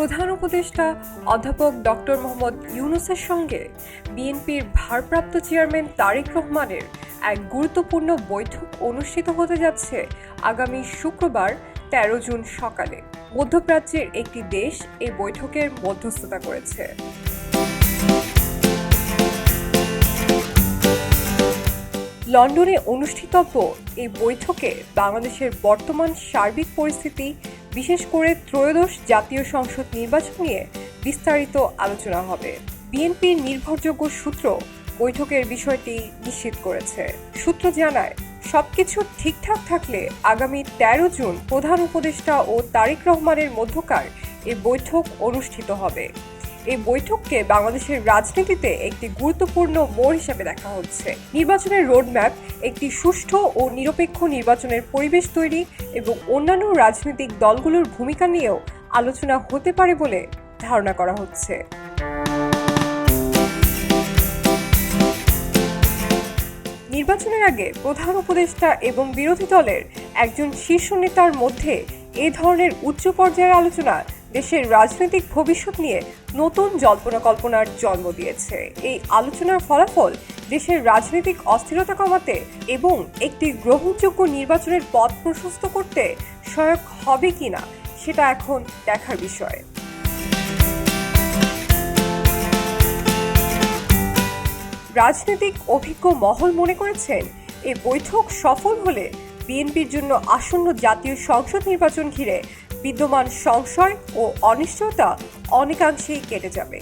প্রধান উপদেষ্টা অধ্যাপক ডক্টর মোহাম্মদ ইউনুসের সঙ্গে বিএনপির ভারপ্রাপ্ত চেয়ারম্যান তারেক রহমানের এক গুরুত্বপূর্ণ বৈঠক অনুষ্ঠিত হতে যাচ্ছে আগামী শুক্রবার, তেরো জুন সকালে। মধ্যপ্রাচ্যের একটি দেশ এই বৈঠকের মধ্যস্থতা করেছে। লন্ডনে অনুষ্ঠিতব্য এই বৈঠকে বাংলাদেশের বর্তমান সার্বিক পরিস্থিতি বিশেষ করে ত্রয়োদশ জাতীয় সংসদ নির্বাচন নিয়ে বিস্তারিত আলোচনা হবে। বিএনপির নির্ভরযোগ্য সূত্র বৈঠকের বিষয়টি নিশ্চিত করেছে। সূত্র জানায়, সবকিছু ঠিকঠাক থাকলে আগামী তেরো জুন প্রধান উপদেষ্টা ও তারেক রহমানের মধ্যকার এই বৈঠক অনুষ্ঠিত হবে। এই বৈঠককে বাংলাদেশের রাজনীতিতে একটি গুরুত্বপূর্ণ মোড় হিসেবে দেখা হচ্ছে। নির্বাচনের রোডম্যাপ, একটি সুষ্ঠু ও নিরপেক্ষ নির্বাচনের পরিবেশ তৈরি এবং অন্যান্য রাজনৈতিক দলগুলোর ভূমিকা নিয়েও আলোচনা হতে পারে বলে ধারণা করা হচ্ছে। নির্বাচনের আগে প্রধান উপদেষ্টা এবং বিরোধী দলের একজন শীর্ষ নেতার মধ্যে এ ধরনের উচ্চ পর্যায়ের আলোচনা দেশের রাজনৈতিক ভবিষ্যৎ নিয়ে নতুন জল্পনা কল্পনার জন্ম দিয়েছে। এই আলোচনার ফলাফল দেশের রাজনৈতিক অস্থিরতা কমাতে এবং একটি গ্রহণযোগ্য নির্বাচনের পথ প্রশস্ত করতে সহায়ক হবে কিনা, সেটা এখন দেখার বিষয়। রাজনৈতিক অভিজ্ঞ মহল মনে করেছেন এই বৈঠক সফল হলে বিএনপির জন্য আসন্ন জাতীয় সংসদ নির্বাচন ঘিরে বিদ্যমান সংশয় ও অনিশ্চয়তা অনেকাংশেই কেটে যাবে।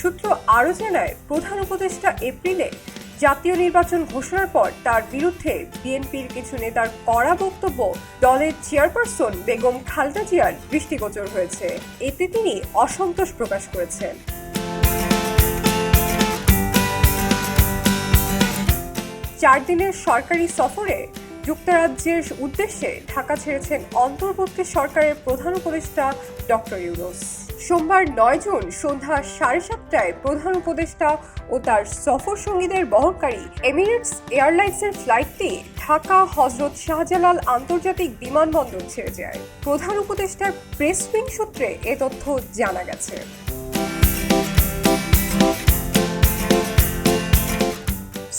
সূত্র আরও জানায়, প্রধান উপদেষ্টা এপ্রিলে জাতীয় নির্বাচন ঘোষণার পর তার বিরুদ্ধে বিএনপির কিছু নেতার কড়া বক্তব্য দলের চেয়ারপারসন বেগম খালেদা জিয়ার দৃষ্টিগোচর হয়েছে। এতে তিনি অসন্তোষ প্রকাশ করেছেন। চার দিনের সরকারি সফরে যুক্তরাজ্যের উদ্দেশ্যে ঢাকা ছেড়েছেন অন্তর্বর্তী সরকারের প্রধান উপদেষ্টা ডক্টর ইউনুস। সোমবার নয় জুন সন্ধ্যা সাড়ে সাতটায় প্রধান উপদেষ্টা ও তার সফর সঙ্গীদের বহনকারী এমিরেটস এয়ারলাইন্সের ফ্লাইটটি ঢাকা হজরত শাহজালাল আন্তর্জাতিক বিমানবন্দর ছেড়ে যায়। প্রধান উপদেষ্টার প্রেস উইং সূত্রে এ তথ্য জানা গেছে।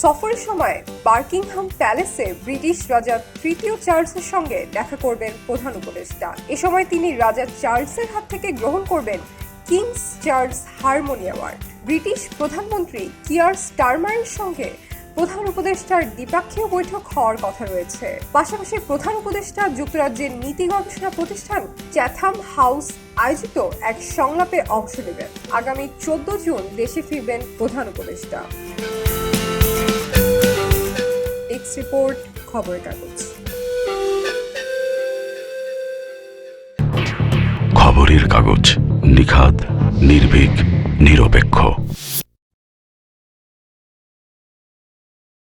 সফরের সময় বার্কিংহাম প্যালেসে ব্রিটিশ রাজা তৃতীয় চার্লসের সঙ্গে দেখা করবেন প্রধান উপদেষ্টা। এ সময় তিনি রাজা চার্লসের হাত থেকে গ্রহণ করবেন kings Charles harmony award. British প্রধানমন্ত্রী কিয়ার স্টারমারের সঙ্গে প্রধান উপদেষ্টার দ্বিপাক্ষীয় বৈঠক হওয়ার কথা রয়েছে। পাশাপাশি প্রধান উপদেষ্টা যুক্তরাজ্যের নীতি গবেষণা প্রতিষ্ঠান চ্যাথাম হাউস আয়োজিত এক সংলাপে অংশ নেবেন। আগামী চোদ্দ জুন দেশে ফিরবেন প্রধান উপদেষ্টা। এক্স রিপোর্ট খবরের কাগজ। খবরের কাগজ নিখাত নির্ভীক নিরপেক্ষ।